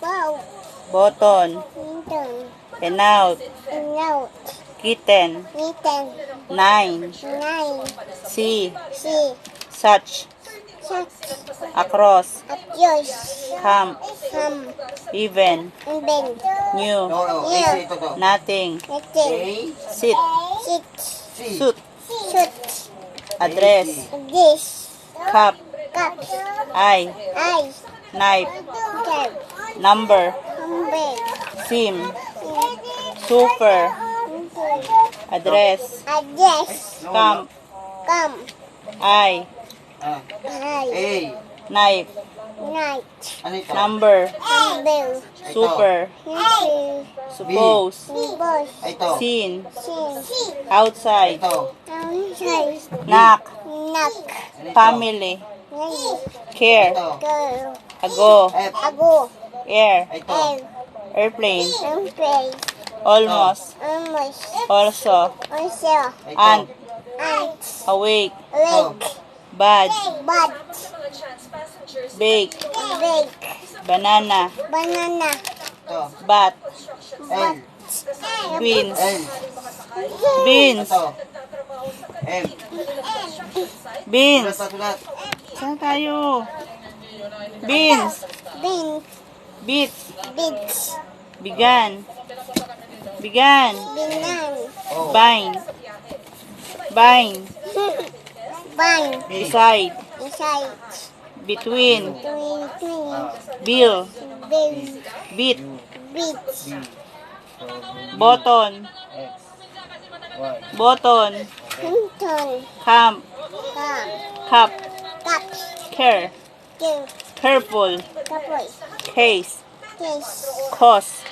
Wow. button, Winton. penout, Note. kitten, Mitten. nine, Nine. see, See. such, Such. across, Abuse. come, Come. even, Bend. new, No, no. To. nothing, Nothing. Sit, Sit. C. suit, Shoot. address, This. cup, Cup. eye, Eye. knife, Cap. Number, sim, super, address, Address. Camp, Ah. Eye. A. knife, Night. Ito? number. Ito. super, suppose, Boss. Ito. seen, Sin. outside, knock, Knock. Family, care, ago. Ago. Air, Ito. Air. airplane, Airplane. almost, Almost. also, Also. Ant, Ant. awake, Awake. bad, Bud. bake, Bake. banana, Banana. Bat, L. beans, beans, beans. Saan tayo? Beans, Bean. Beat, Beach. bigan, bigan, Binan. O. bind, bind, Bang. beside, Inside. between, Twin. Twin. bill, Bill. beat, Beach. button. Y. button, Hinton. camp, Cup. cup, Cup. care, Careful. Case. Case. Cause.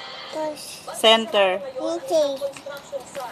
Center. Meeting.